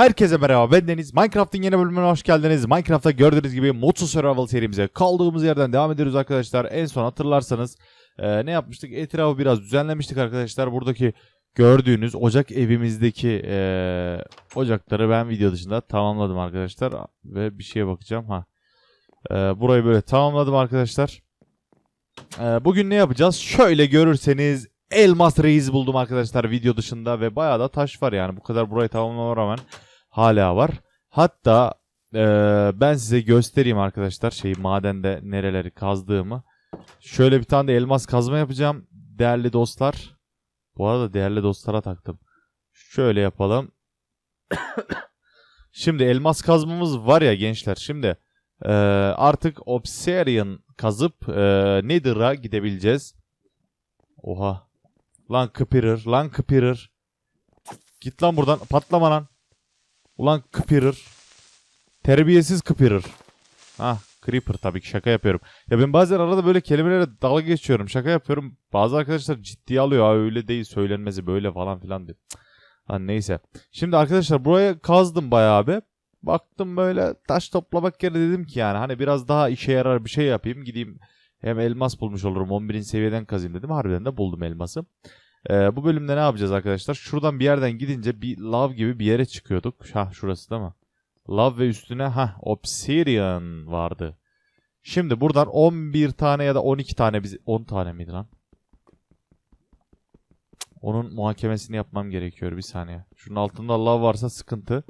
Herkese merhaba ben Deniz. Minecraft'ın yeni bölümüne hoş geldiniz. Minecraft'ta gördüğünüz gibi Modsuz Survival serimize kaldığımız yerden devam ediyoruz arkadaşlar. En son hatırlarsanız e, ne yapmıştık? Etrafı biraz düzenlemiştik arkadaşlar. Buradaki gördüğünüz ocak evimizdeki e, ocakları ben video dışında tamamladım arkadaşlar. Ve bir şeye bakacağım. ha. E, burayı böyle tamamladım arkadaşlar. E, bugün ne yapacağız? Şöyle görürseniz Elmas Reis buldum arkadaşlar video dışında ve bayağı da taş var yani bu kadar burayı tamamlamama rağmen hala var. Hatta eee, ben size göstereyim arkadaşlar şeyi madende nereleri kazdığımı. Şöyle bir tane de elmas kazma yapacağım değerli dostlar. Bu arada değerli dostlara taktım. Şöyle yapalım. Şimdi elmas kazmamız var ya gençler. Şimdi eee, artık Obsidian kazıp eee Nether'a gidebileceğiz. Oha. Lan kıpırır, lan kıpırır. Git lan buradan, patlama lan. Ulan kıpırır. Terbiyesiz kıpırır. Ah, creeper tabii ki şaka yapıyorum. Ya ben bazen arada böyle kelimelere dalga geçiyorum. Şaka yapıyorum. Bazı arkadaşlar ciddiye alıyor. Ha öyle değil söylenmesi böyle falan filan diyor. Ha neyse. Şimdi arkadaşlar buraya kazdım bayağı abi. Baktım böyle taş toplamak yerine dedim ki yani hani biraz daha işe yarar bir şey yapayım. Gideyim hem elmas bulmuş olurum 11. seviyeden kazayım dedim. Harbiden de buldum elması. Ee, bu bölümde ne yapacağız arkadaşlar? Şuradan bir yerden gidince bir lav gibi bir yere çıkıyorduk. Hah şurası değil mi? Lav ve üstüne ha obsidian vardı. Şimdi buradan 11 tane ya da 12 tane biz 10 tane miydi lan? Onun muhakemesini yapmam gerekiyor bir saniye. Şunun altında lav varsa sıkıntı.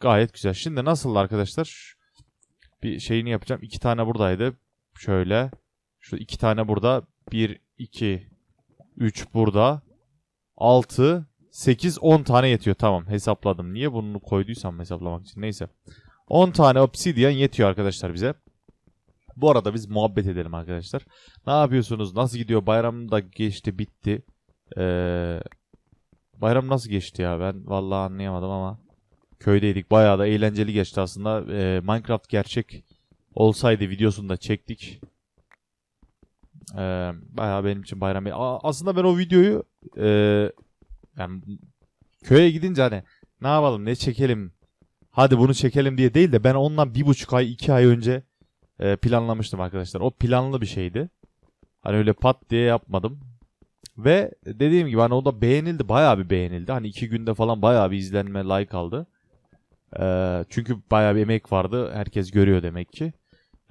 Gayet güzel. Şimdi nasıl arkadaşlar? Bir şeyini yapacağım. İki tane buradaydı. Şöyle. Şu iki tane burada. 1, 2, 3 burada. 6, 8, 10 tane yetiyor. Tamam hesapladım. Niye bunu koyduysam hesaplamak için. Neyse. 10 tane obsidian yetiyor arkadaşlar bize. Bu arada biz muhabbet edelim arkadaşlar. Ne yapıyorsunuz? Nasıl gidiyor? Bayram da geçti bitti. Ee, bayram nasıl geçti ya? Ben vallahi anlayamadım ama. Köydeydik. Bayağı da eğlenceli geçti aslında. Ee, Minecraft gerçek olsaydı videosunu da çektik. Ee, bayağı benim için bayram. Aslında ben o videoyu e, yani köye gidince hani ne yapalım ne çekelim hadi bunu çekelim diye değil de ben ondan bir buçuk ay iki ay önce e, planlamıştım arkadaşlar. O planlı bir şeydi. Hani öyle pat diye yapmadım. Ve dediğim gibi hani o da beğenildi. Bayağı bir beğenildi. Hani iki günde falan bayağı bir izlenme like aldı. Ee, çünkü bayağı bir emek vardı. Herkes görüyor demek ki.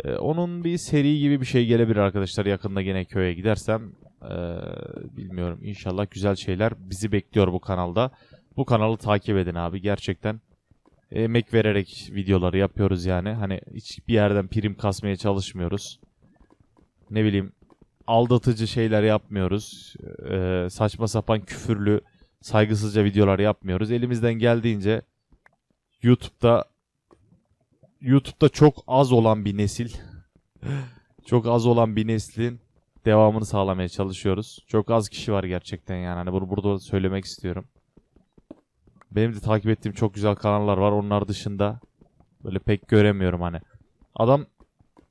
Ee, onun bir seri gibi bir şey gelebilir arkadaşlar. Yakında gene köye gidersem. Ee, bilmiyorum. İnşallah güzel şeyler bizi bekliyor bu kanalda. Bu kanalı takip edin abi. Gerçekten emek vererek videoları yapıyoruz yani. Hani hiçbir yerden prim kasmaya çalışmıyoruz. Ne bileyim aldatıcı şeyler yapmıyoruz. Ee, saçma sapan küfürlü, saygısızca videolar yapmıyoruz. Elimizden geldiğince YouTube'da YouTube'da çok az olan bir nesil, çok az olan bir neslin devamını sağlamaya çalışıyoruz. Çok az kişi var gerçekten yani. Hani bunu burada söylemek istiyorum. Benim de takip ettiğim çok güzel kanallar var. Onlar dışında böyle pek göremiyorum hani. Adam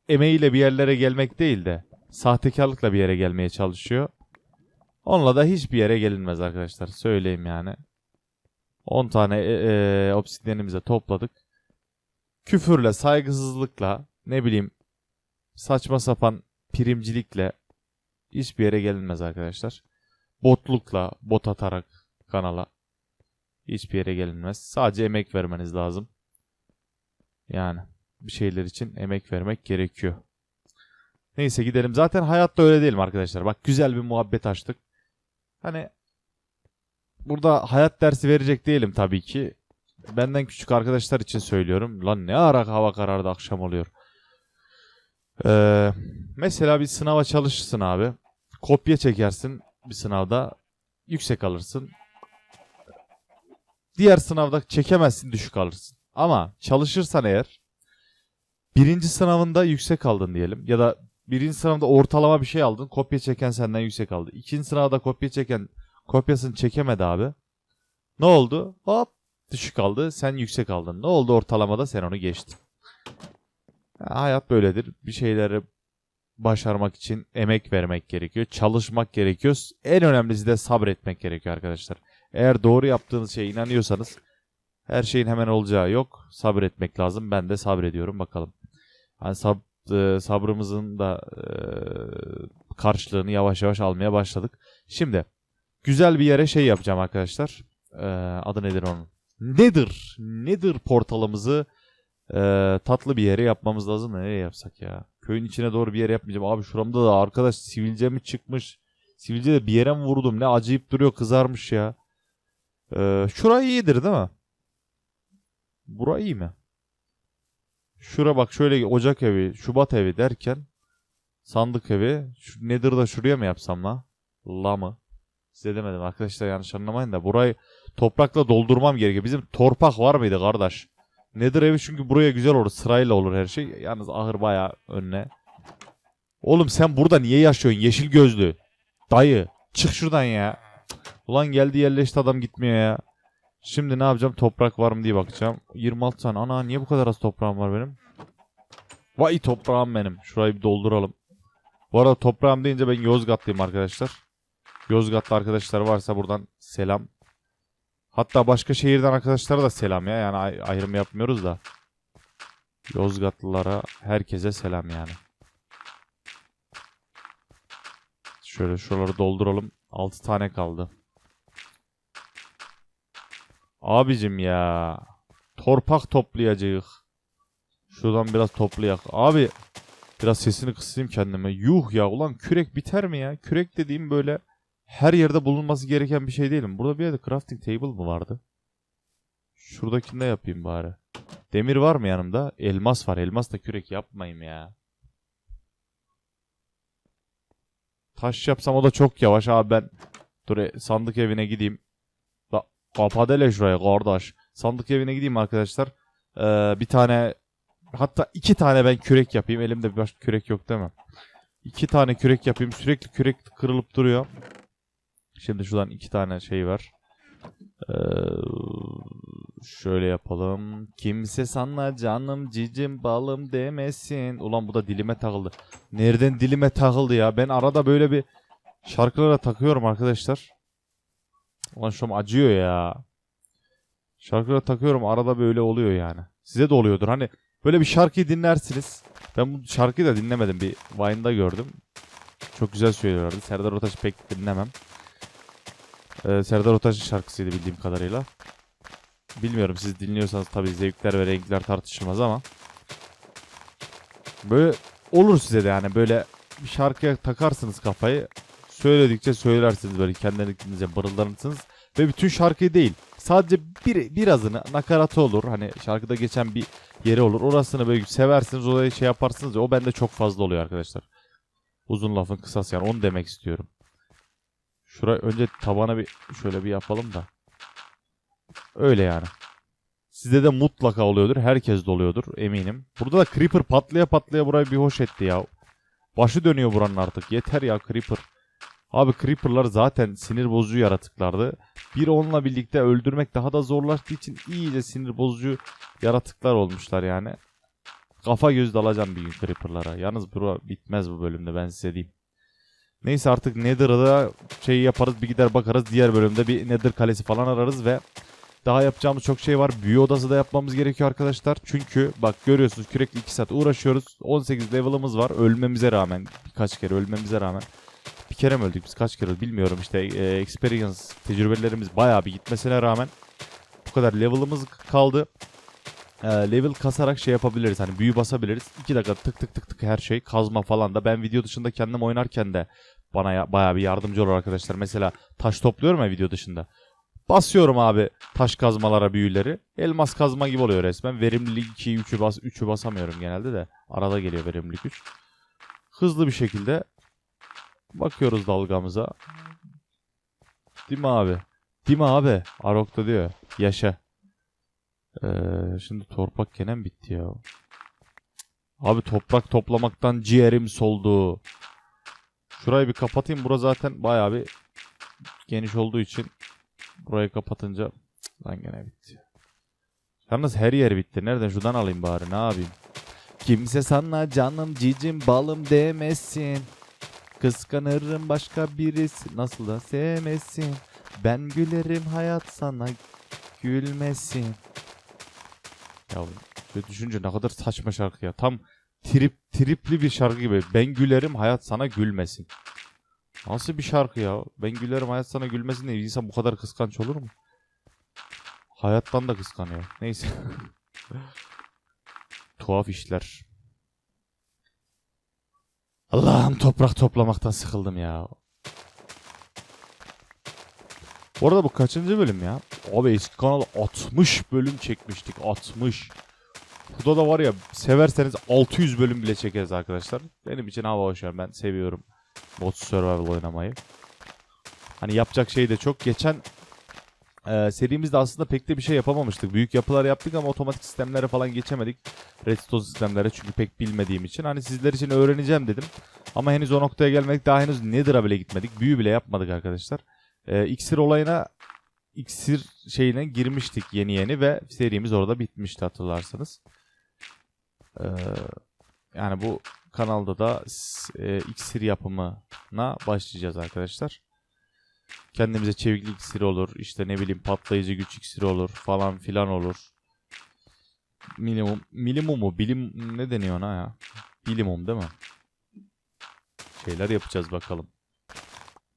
emeğiyle bir yerlere gelmek değil de sahtekarlıkla bir yere gelmeye çalışıyor. Onunla da hiçbir yere gelinmez arkadaşlar. Söyleyeyim yani. 10 tane e, e, obsidyenimize topladık. Küfürle, saygısızlıkla, ne bileyim saçma sapan primcilikle hiçbir yere gelinmez arkadaşlar. Botlukla, bot atarak kanala hiçbir yere gelinmez. Sadece emek vermeniz lazım. Yani bir şeyler için emek vermek gerekiyor. Neyse gidelim. Zaten hayatta öyle değilim arkadaşlar. Bak güzel bir muhabbet açtık. Hani burada hayat dersi verecek değilim tabii ki. Benden küçük arkadaşlar için söylüyorum. Lan ne ara hava karardı akşam oluyor. Ee, mesela bir sınava çalışırsın abi. Kopya çekersin bir sınavda. Yüksek alırsın. Diğer sınavda çekemezsin düşük alırsın. Ama çalışırsan eğer birinci sınavında yüksek aldın diyelim. Ya da birinci sınavda ortalama bir şey aldın. Kopya çeken senden yüksek aldı. İkinci sınavda kopya çeken kopyasını çekemedi abi. Ne oldu? Hop düşük aldı. Sen yüksek aldın. Ne oldu ortalamada sen onu geçtin. Ya, hayat böyledir. Bir şeyleri başarmak için emek vermek gerekiyor. Çalışmak gerekiyor. En önemlisi de sabretmek gerekiyor arkadaşlar. Eğer doğru yaptığınız şeye inanıyorsanız Her şeyin hemen olacağı yok. Sabretmek lazım. Ben de sabrediyorum bakalım. Hani sab- e, sabrımızın da e, karşılığını yavaş yavaş almaya başladık. Şimdi güzel bir yere şey yapacağım arkadaşlar. E, adı nedir onun? Nedir? Nedir portalımızı e, tatlı bir yere yapmamız lazım. Nereye yapsak ya? Köyün içine doğru bir yere yapmayacağım. Abi şuramda da arkadaş sivilce mi çıkmış? Sivilce de bir yere mi vurdum? Ne acayip duruyor kızarmış ya. E, şurayı iyidir değil mi? Bura iyi mi? Şura bak şöyle ocak evi, Şubat evi derken sandık evi. Şu nedir da şuraya mı yapsam la? La mı? Size demedim arkadaşlar yanlış anlamayın da burayı toprakla doldurmam gerekiyor. Bizim torpak var mıydı kardeş? Nedir evi çünkü buraya güzel olur. Sırayla olur her şey. Yalnız ahır bayağı önüne. Oğlum sen burada niye yaşıyorsun yeşil gözlü? Dayı çık şuradan ya. Ulan geldi yerleşti adam gitmiyor ya. Şimdi ne yapacağım? Toprak var mı diye bakacağım. 26 tane. Ana niye bu kadar az toprağım var benim? Vay toprağım benim. Şurayı bir dolduralım. Bu arada toprağım deyince ben Yozgatlıyım arkadaşlar. Yozgatlı arkadaşlar varsa buradan selam. Hatta başka şehirden arkadaşlara da selam ya. Yani ay- ayrım yapmıyoruz da. Yozgatlılara herkese selam yani. Şöyle şuraları dolduralım. 6 tane kaldı. Abicim ya. Torpak toplayacağız. Şuradan biraz toplayak. Abi biraz sesini kısayım kendime. Yuh ya ulan kürek biter mi ya? Kürek dediğim böyle her yerde bulunması gereken bir şey değil mi? Burada bir yerde crafting table mı vardı? Şuradakinde yapayım bari. Demir var mı yanımda? Elmas var. Elmas da kürek yapmayayım ya. Taş yapsam o da çok yavaş abi ben. Dur e, sandık evine gideyim. Da, kapat hele şuraya kardeş. Sandık evine gideyim arkadaşlar. Ee, bir tane hatta iki tane ben kürek yapayım. Elimde bir başka kürek yok değil mi? İki tane kürek yapayım. Sürekli kürek kırılıp duruyor. Şimdi şuradan iki tane şey var. Ee, şöyle yapalım. Kimse sana canım cicim balım demesin. Ulan bu da dilime takıldı. Nereden dilime takıldı ya? Ben arada böyle bir şarkılara takıyorum arkadaşlar. Ulan an acıyor ya. Şarkılara takıyorum arada böyle oluyor yani. Size de oluyordur. Hani böyle bir şarkıyı dinlersiniz. Ben bu şarkıyı da dinlemedim. Bir Vine'da gördüm. Çok güzel söylüyorlardı. Serdar Ortaç'ı pek dinlemem. Ee, Serdar Ortaç'ın şarkısıydı bildiğim kadarıyla. Bilmiyorum siz dinliyorsanız tabii zevkler ve renkler tartışılmaz ama. Böyle olur size de yani böyle bir şarkıya takarsınız kafayı. Söyledikçe söylersiniz böyle kendinize mırıldanırsınız. Ve bütün şarkıyı değil. Sadece bir, birazını nakaratı olur. Hani şarkıda geçen bir yeri olur. Orasını böyle seversiniz. Orayı şey yaparsınız. ya, O bende çok fazla oluyor arkadaşlar. Uzun lafın kısası yani onu demek istiyorum. Şuraya önce tabana bir şöyle bir yapalım da. Öyle yani. Sizde de mutlaka oluyordur. Herkes de oluyordur eminim. Burada da Creeper patlaya patlaya burayı bir hoş etti ya. Başı dönüyor buranın artık. Yeter ya Creeper. Abi Creeper'lar zaten sinir bozucu yaratıklardı. Bir onunla birlikte öldürmek daha da zorlaştığı için iyice sinir bozucu yaratıklar olmuşlar yani. Kafa göz dalacağım bir gün Creeper'lara. Yalnız bura bitmez bu bölümde ben size diyeyim. Neyse artık Nether'da şey yaparız bir gider bakarız. Diğer bölümde bir Nether kalesi falan ararız ve daha yapacağımız çok şey var. Büyü odası da yapmamız gerekiyor arkadaşlar. Çünkü bak görüyorsunuz kürekli 2 saat uğraşıyoruz. 18 level'ımız var. Ölmemize rağmen birkaç kere ölmemize rağmen. Bir kere mi öldük biz kaç kere bilmiyorum işte e, experience tecrübelerimiz bayağı bir gitmesine rağmen bu kadar level'ımız kaldı. E, level kasarak şey yapabiliriz hani büyü basabiliriz. 2 dakika tık tık tık tık her şey kazma falan da ben video dışında kendim oynarken de bana ya, bayağı bir yardımcı olur arkadaşlar. Mesela taş topluyorum ya video dışında. Basıyorum abi taş kazmalara büyüleri. Elmas kazma gibi oluyor resmen. Verimlilik 2'yi 3'ü bas 3'ü basamıyorum genelde de. Arada geliyor verimlilik 3. Hızlı bir şekilde bakıyoruz dalgamıza. Değil mi abi? Değil mi abi? Arok da diyor. Yaşa. Ee, şimdi torpak gene bitti ya. Abi toprak toplamaktan ciğerim soldu. Şurayı bir kapatayım. Bura zaten bayağı bir geniş olduğu için burayı kapatınca lan gene bitti. Yalnız her yer bitti. Nereden şuradan alayım bari ne yapayım? Kimse sana canım cicim balım demesin. Kıskanırım başka birisi nasıl da sevmesin. Ben gülerim hayat sana gülmesin. Ya şöyle düşünce ne kadar saçma şarkı ya. Tam trip tripli bir şarkı gibi. Ben gülerim hayat sana gülmesin. Nasıl bir şarkı ya? Ben gülerim hayat sana gülmesin diye insan bu kadar kıskanç olur mu? Hayattan da kıskanıyor. Neyse. Tuhaf işler. Allah'ım toprak toplamaktan sıkıldım ya. Bu arada bu kaçıncı bölüm ya? Abi eski kanal 60 bölüm çekmiştik. 60. Burada da var ya severseniz 600 bölüm bile çekeriz arkadaşlar. Benim için hava hoş yani. Ben seviyorum mod survival oynamayı. Hani yapacak şey de çok. Geçen e, serimizde aslında pek de bir şey yapamamıştık. Büyük yapılar yaptık ama otomatik sistemlere falan geçemedik. Redstone sistemlere çünkü pek bilmediğim için. Hani sizler için öğreneceğim dedim. Ama henüz o noktaya gelmedik. Daha henüz Nether'a bile gitmedik. Büyü bile yapmadık arkadaşlar. E, iksir olayına iksir şeyine girmiştik yeni yeni ve serimiz orada bitmişti hatırlarsanız. Ee, yani bu kanalda da e, iksir yapımına başlayacağız arkadaşlar. Kendimize çeviklik iksiri olur, işte ne bileyim patlayıcı güç iksiri olur falan filan olur. Minimum, minimumu, bilim ne deniyor ona ya? Bilimum değil mi? Şeyler yapacağız bakalım.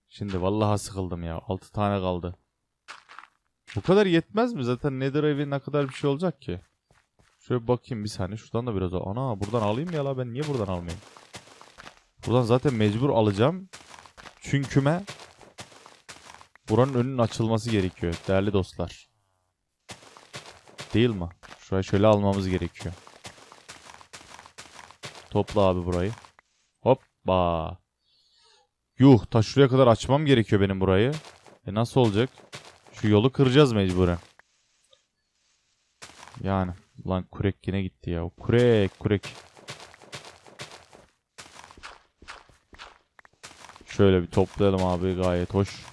Şimdi vallahi sıkıldım ya. 6 tane kaldı. Bu kadar yetmez mi? Zaten Nether evi ne kadar bir şey olacak ki? Şöyle bakayım bir saniye. Şuradan da biraz... Ana buradan alayım ya la ben niye buradan almayayım? Buradan zaten mecbur alacağım. Çünküme buranın önünün açılması gerekiyor değerli dostlar. Değil mi? Şurayı şöyle almamız gerekiyor. Topla abi burayı. Hoppa. Yuh ta şuraya kadar açmam gerekiyor benim burayı. E nasıl olacak? Şu yolu kıracağız mecburen. Yani. Lan kurek yine gitti ya. Kurek kurek. Şöyle bir toplayalım abi gayet hoş.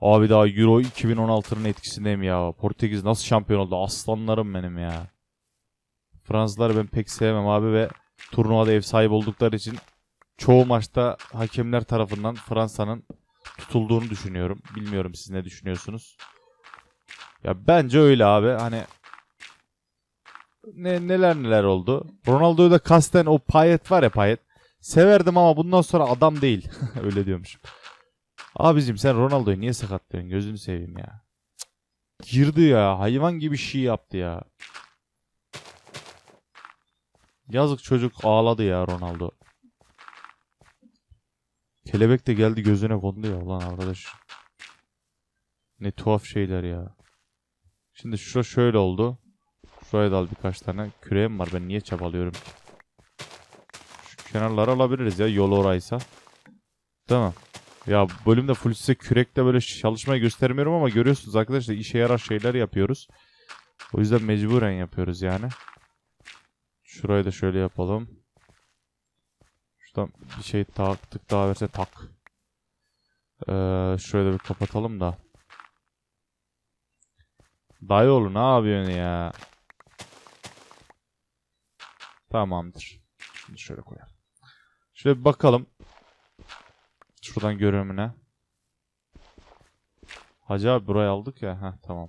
Abi daha Euro 2016'nın etkisindeyim ya. Portekiz nasıl şampiyon oldu? Aslanlarım benim ya. Fransızları ben pek sevmem abi ve turnuvada ev sahibi oldukları için çoğu maçta hakemler tarafından Fransa'nın tutulduğunu düşünüyorum. Bilmiyorum siz ne düşünüyorsunuz. Ya bence öyle abi. Hani ne neler neler oldu. Ronaldo'yu da kasten o Payet var ya Payet. Severdim ama bundan sonra adam değil. öyle diyormuşum. Abicim sen Ronaldo'yu niye sakatlıyorsun? Gözünü seveyim ya. Girdi ya. Hayvan gibi şey yaptı ya. Yazık çocuk ağladı ya Ronaldo. Kelebek de geldi gözüne kondu ya ulan arkadaş. Ne tuhaf şeyler ya. Şimdi şura şöyle oldu. Şuraya da al birkaç tane. Küreğim var ben niye çabalıyorum ki? Şu kenarları alabiliriz ya yol oraysa. Tamam. Ya bölümde full size kürekle böyle çalışmayı göstermiyorum ama görüyorsunuz arkadaşlar işe yarar şeyler yapıyoruz. O yüzden mecburen yapıyoruz yani. Şurayı da şöyle yapalım. Şuradan bir şey taktık daha verse tak. Ee, şöyle bir kapatalım da. Dayıoğlu ne yapıyorsun ya? Tamamdır. Şimdi şöyle koyalım. Şöyle bir bakalım. Şuradan görünümüne. Hacı abi burayı aldık ya. Heh tamam.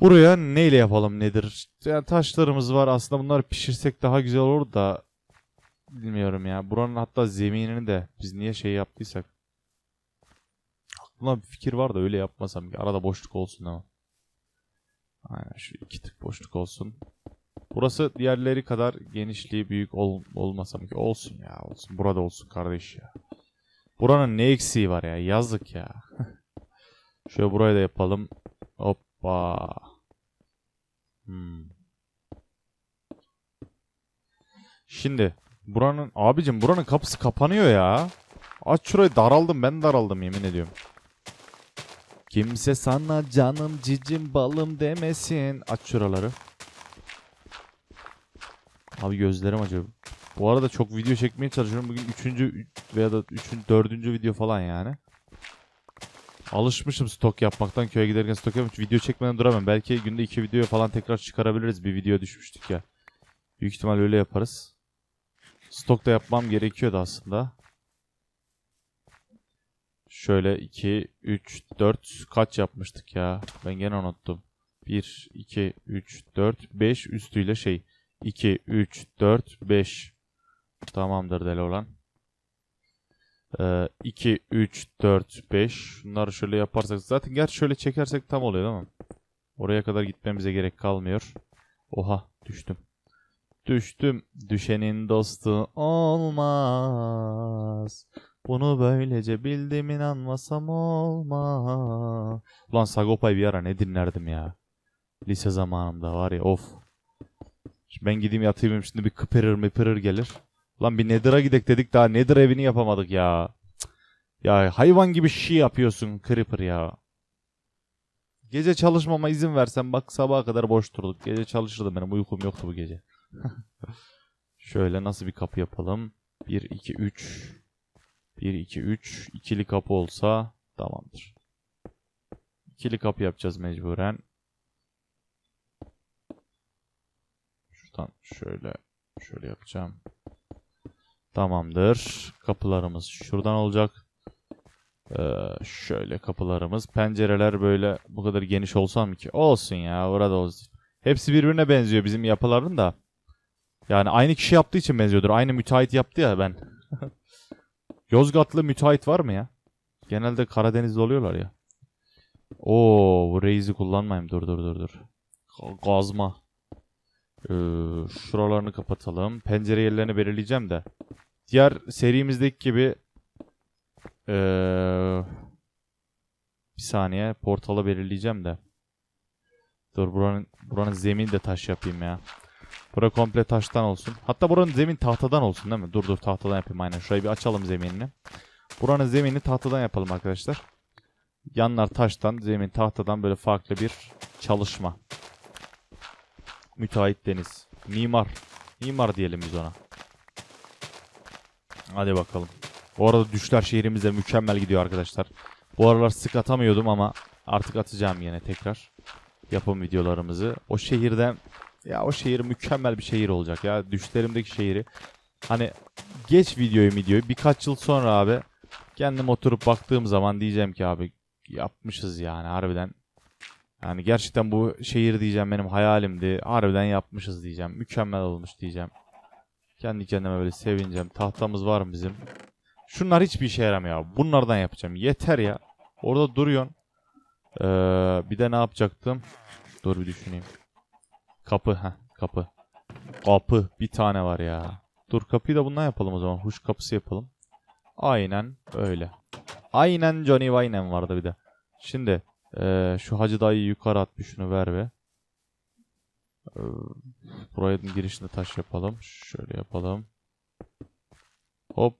Buraya neyle yapalım nedir? Yani taşlarımız var. Aslında bunları pişirsek daha güzel olur da bilmiyorum ya. Buranın hatta zeminini de biz niye şey yaptıysak. Aklımda bir fikir var da öyle yapmasam ki. Arada boşluk olsun ama. Aynen şu iki tık boşluk olsun. Burası diğerleri kadar genişliği büyük ol, olmasam ki. Olsun ya olsun. Burada olsun kardeş ya. Buranın ne eksiği var ya. Yazık ya. Şöyle burayı da yapalım. Hoppa. Hmm. Şimdi buranın abicim buranın kapısı kapanıyor ya. Aç şurayı daraldım ben daraldım yemin ediyorum. Kimse sana canım cicim balım demesin. Aç şuraları. Abi gözlerim acıyor. Bu arada çok video çekmeye çalışıyorum. Bugün üçüncü veya da üçüncü, dördüncü video falan yani. Alışmışım stok yapmaktan. Köye giderken stok yapmış. Video çekmeden duramam. Belki günde iki video falan tekrar çıkarabiliriz. Bir video düşmüştük ya. Büyük ihtimal öyle yaparız. Stok da yapmam gerekiyordu aslında. Şöyle 2, 3, 4 kaç yapmıştık ya? Ben gene unuttum. 1, 2, 3, 4, 5 üstüyle şey. 2, 3, 4, 5. Tamamdır deli olan. Ee, 2, 3, 4, 5. Şunları şöyle yaparsak. Zaten gerçi şöyle çekersek tam oluyor değil mi? Oraya kadar gitmemize gerek kalmıyor. Oha düştüm. Düştüm. Düşenin dostu olmaz. Bunu böylece bildim inanmasam olmaz. Ulan Sagopa'yı bir ara ne dinlerdim ya. Lise zamanımda var ya of. Şimdi ben gideyim yatayım şimdi bir kıpırır mıpırır gelir. Ulan bir Nether'a gidek dedik daha Nether evini yapamadık ya. Ya hayvan gibi şey yapıyorsun Creeper ya. Gece çalışmama izin versen bak sabaha kadar boş durduk. Gece çalışırdım benim uykum yoktu bu gece. Şöyle nasıl bir kapı yapalım? 1, 2, 3. 1, 2, 3. İkili kapı olsa tamamdır. İkili kapı yapacağız mecburen. Şuradan şöyle şöyle yapacağım. Tamamdır. Kapılarımız şuradan olacak. Ee, şöyle kapılarımız. Pencereler böyle bu kadar geniş olsa mı ki? Olsun ya orada olsun. Hepsi birbirine benziyor bizim yapıların da. Yani aynı kişi yaptığı için benziyordur. Aynı müteahhit yaptı ya ben. Yozgatlı müteahhit var mı ya? Genelde Karadeniz'de oluyorlar ya. Oo, bu reisi kullanmayayım. Dur dur dur dur. Ga- Gazma. Ee, şuralarını kapatalım. Pencere yerlerini belirleyeceğim de. Diğer serimizdeki gibi ee, bir saniye portalı belirleyeceğim de. Dur buranın buranın zemini de taş yapayım ya. Bura komple taştan olsun. Hatta buranın zemin tahtadan olsun değil mi? Dur dur tahtadan yapayım aynen. Şurayı bir açalım zeminini. Buranın zeminini tahtadan yapalım arkadaşlar. Yanlar taştan, zemin tahtadan böyle farklı bir çalışma. Müteahhit Deniz. Mimar. Mimar diyelim biz ona. Hadi bakalım. Bu arada düşler şehrimize mükemmel gidiyor arkadaşlar. Bu aralar sık atamıyordum ama artık atacağım yine tekrar. Yapım videolarımızı. O şehirden ya o şehir mükemmel bir şehir olacak ya. Düşlerimdeki şehri. Hani geç videoyu videoyu birkaç yıl sonra abi kendim oturup baktığım zaman diyeceğim ki abi yapmışız yani harbiden. Yani gerçekten bu şehir diyeceğim benim hayalimdi. Harbiden yapmışız diyeceğim. Mükemmel olmuş diyeceğim. Kendi kendime böyle sevineceğim. Tahtamız var mı bizim? Şunlar hiçbir işe yaramıyor. Bunlardan yapacağım. Yeter ya. Orada duruyorsun. Ee, bir de ne yapacaktım? Dur bir düşüneyim. Kapı. ha kapı. Kapı. Bir tane var ya. Dur kapıyı da bundan yapalım o zaman. Huş kapısı yapalım. Aynen öyle. Aynen Johnny Wayne vardı bir de. Şimdi ee, şu hacı dayıyı yukarı at bir şunu ver be. Ee, buraya girişinde taş yapalım. Şöyle yapalım. Hop.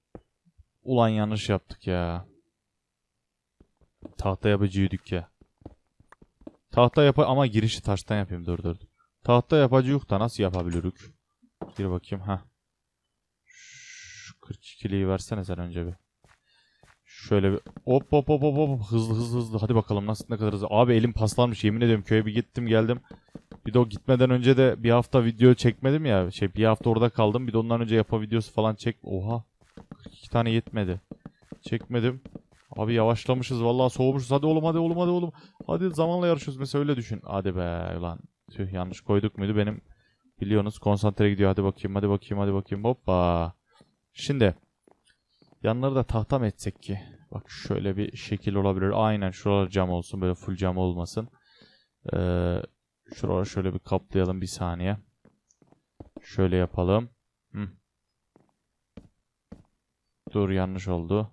Ulan yanlış yaptık ya. Tahta yapıcıydık ya. Tahta yap ama girişi taştan yapayım dur dur. Tahta yapıcı yok da nasıl yapabilirik? Bir bakayım ha. Şu 42'liyi versene sen önce bir. Şöyle bir hop hop hop hop hop hızlı hızlı hızlı hadi bakalım nasıl ne kadar hızlı. Abi elim paslanmış yemin ediyorum köye bir gittim geldim. Bir de o gitmeden önce de bir hafta video çekmedim ya. Şey bir hafta orada kaldım. Bir de ondan önce yapa videosu falan çek. Oha. 42 tane yetmedi. Çekmedim. Abi yavaşlamışız vallahi soğumuşuz. Hadi oğlum hadi oğlum hadi oğlum. Hadi zamanla yarışıyoruz mesela öyle düşün. Hadi be ulan. Tüh yanlış koyduk muydu benim biliyorsunuz konsantre gidiyor. Hadi bakayım hadi bakayım hadi bakayım. Hoppa. Şimdi yanları da tahta mı etsek ki? Bak şöyle bir şekil olabilir. Aynen şuralar cam olsun böyle full cam olmasın. Ee, şuraları şöyle bir kaplayalım bir saniye. Şöyle yapalım. Hı. Dur yanlış oldu.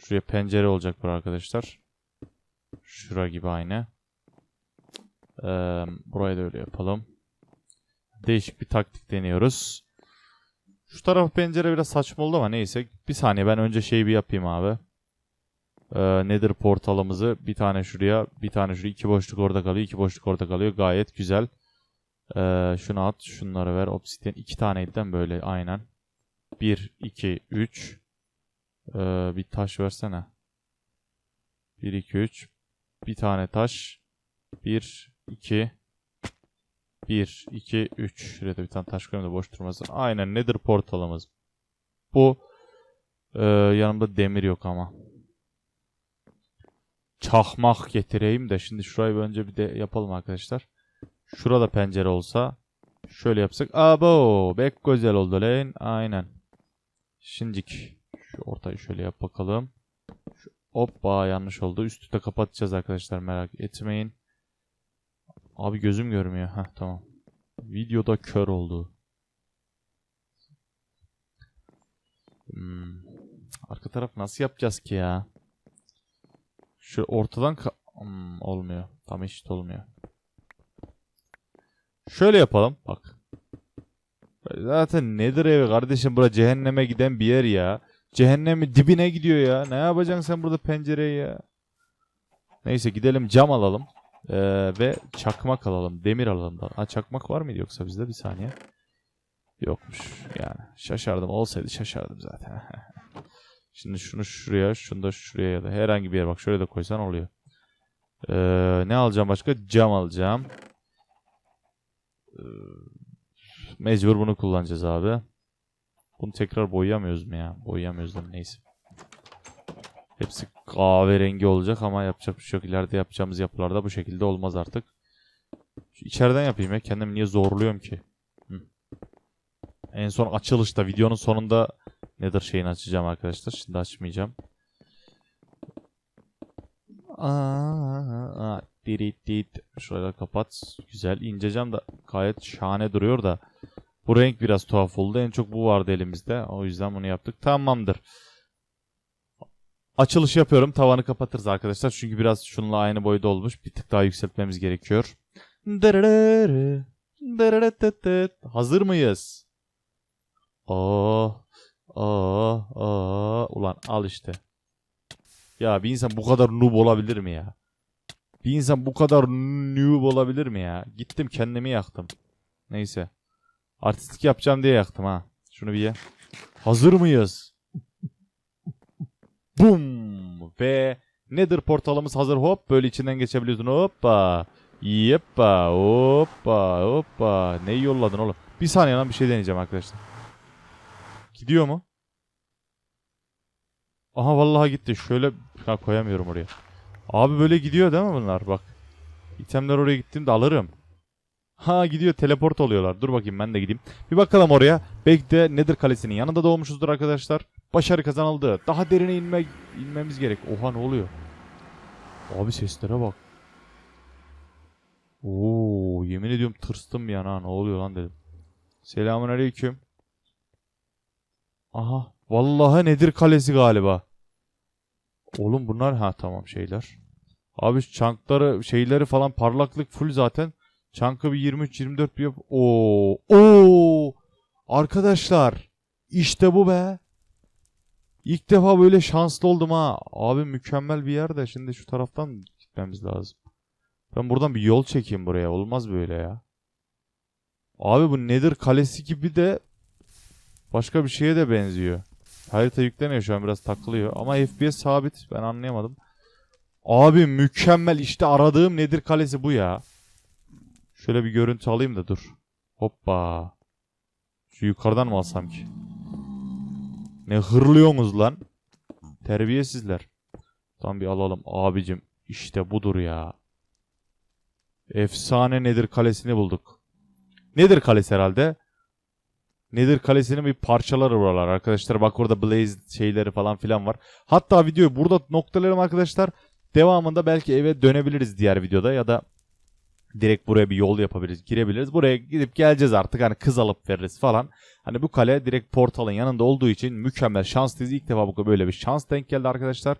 Şuraya pencere olacak bu arkadaşlar. Şura gibi aynı. Ee, burayı da öyle yapalım. Değişik bir taktik deniyoruz. Şu taraf pencere biraz saçma oldu ama neyse. Bir saniye ben önce şeyi bir yapayım abi. Ee, nedir portalımızı? Bir tane şuraya, bir tane şuraya. iki boşluk orada kalıyor, iki boşluk orada kalıyor. Gayet güzel. Ee, şunu at, şunları ver. Obsidian iki taneydi böyle aynen. 1, 2, 3. Ee, bir taş versene. 1, 2, 3. Bir tane taş. 1, 2, 1, 2, 3. Şuraya bir tane taş koyayım da boş durmasın. Aynen nedir portalımız? Bu. Ee, yanımda demir yok ama. çakmak getireyim de şimdi şurayı önce bir de yapalım arkadaşlar. Şurada pencere olsa şöyle yapsak. Abo bek güzel oldu lan. Aynen. Şimdilik şu ortayı şöyle yap bakalım. Şu, hoppa yanlış oldu. Üstü de kapatacağız arkadaşlar merak etmeyin. Abi gözüm görmüyor. Heh tamam. Videoda kör oldu. Hmm. Arka taraf nasıl yapacağız ki ya? Şu ortadan Hmm, olmuyor. Tam eşit olmuyor. Şöyle yapalım. Bak. Zaten nedir evi kardeşim? Bura cehenneme giden bir yer ya. Cehennemin dibine gidiyor ya. Ne yapacaksın sen burada pencereyi ya? Neyse gidelim cam alalım. Ee, ve çakmak alalım. Demir alalım. Ha çakmak var mıydı yoksa bizde? Bir saniye. Yokmuş yani. Şaşardım. Olsaydı şaşardım zaten. Şimdi şunu şuraya, şunu da şuraya ya da herhangi bir yere bak şöyle de koysan oluyor. Ee, ne alacağım başka? Cam alacağım. Ee, mecbur bunu kullanacağız abi. Bunu tekrar boyayamıyoruz mu ya? Boyayamıyoruz da neyse. Hepsi kahverengi olacak ama yapacak bir şey yok. İleride yapacağımız yapılarda bu şekilde olmaz artık. Şu içeriden yapayım ya. Kendimi niye zorluyorum ki? Hı. En son açılışta videonun sonunda nedir şeyini açacağım arkadaşlar. Şimdi açmayacağım. Aa, dirit dit. Şurayı kapat. Güzel. ince cam da gayet şahane duruyor da. Bu renk biraz tuhaf oldu. En çok bu vardı elimizde. O yüzden bunu yaptık. Tamamdır. Açılış yapıyorum. Tavanı kapatırız arkadaşlar. Çünkü biraz şununla aynı boyda olmuş. Bir tık daha yükseltmemiz gerekiyor. Hazır mıyız? Oh, oh, oh. Ulan al işte. Ya bir insan bu kadar noob olabilir mi ya? Bir insan bu kadar noob olabilir mi ya? Gittim kendimi yaktım. Neyse. Artistik yapacağım diye yaktım ha. Şunu bir ye. Hazır mıyız? Bum ve nedir portalımız hazır hop böyle içinden geçebiliyorsun hoppa. Yeppa hoppa hoppa. Neyi yolladın oğlum? Bir saniye lan bir şey deneyeceğim arkadaşlar. Gidiyor mu? Aha vallahi gitti. Şöyle ha, koyamıyorum oraya. Abi böyle gidiyor değil mi bunlar? Bak. İtemler oraya gittiğimde alırım. Ha gidiyor teleport oluyorlar. Dur bakayım ben de gideyim. Bir bakalım oraya. Belki de Nedir Kalesi'nin yanında doğmuşuzdur arkadaşlar. Başarı kazanıldı. Daha derine inme, inmemiz gerek. Oha ne oluyor? Abi seslere bak. Oo yemin ediyorum tırstım ha. Ne oluyor lan dedim. Selamun aleyküm. Aha. Vallahi Nedir Kalesi galiba. Oğlum bunlar ha tamam şeyler. Abi çankları şeyleri falan parlaklık full zaten. Çankı bir 23-24 bir yap. Oo. Oo. Arkadaşlar. işte bu be. İlk defa böyle şanslı oldum ha. Abi mükemmel bir yer de şimdi şu taraftan gitmemiz lazım. Ben buradan bir yol çekeyim buraya. Olmaz böyle ya. Abi bu nedir kalesi gibi de başka bir şeye de benziyor. Harita yükleniyor şu an biraz takılıyor. Ama FPS sabit. Ben anlayamadım. Abi mükemmel işte aradığım nedir kalesi bu ya. Şöyle bir görüntü alayım da dur. Hoppa. Şu yukarıdan mı alsam ki? Ne hırlıyorsunuz lan? Terbiyesizler. Tamam bir alalım abicim. İşte budur ya. Efsane nedir kalesini bulduk. Nedir kalesi herhalde? Nedir kalesinin bir parçaları buralar arkadaşlar. Bak orada Blaze şeyleri falan filan var. Hatta videoyu burada noktalarım arkadaşlar. Devamında belki eve dönebiliriz diğer videoda ya da direkt buraya bir yol yapabiliriz, girebiliriz. Buraya gidip geleceğiz artık hani kız alıp veririz falan. Hani bu kale direkt portalın yanında olduğu için mükemmel şanslıyız. İlk defa bu böyle bir şans denk geldi arkadaşlar.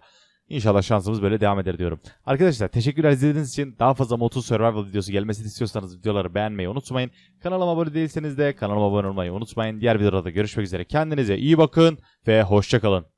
İnşallah şansımız böyle devam eder diyorum. Arkadaşlar teşekkürler izlediğiniz için. Daha fazla Motul Survival videosu gelmesini istiyorsanız videoları beğenmeyi unutmayın. Kanalıma abone değilseniz de kanalıma abone olmayı unutmayın. Diğer videoda görüşmek üzere. Kendinize iyi bakın ve hoşçakalın.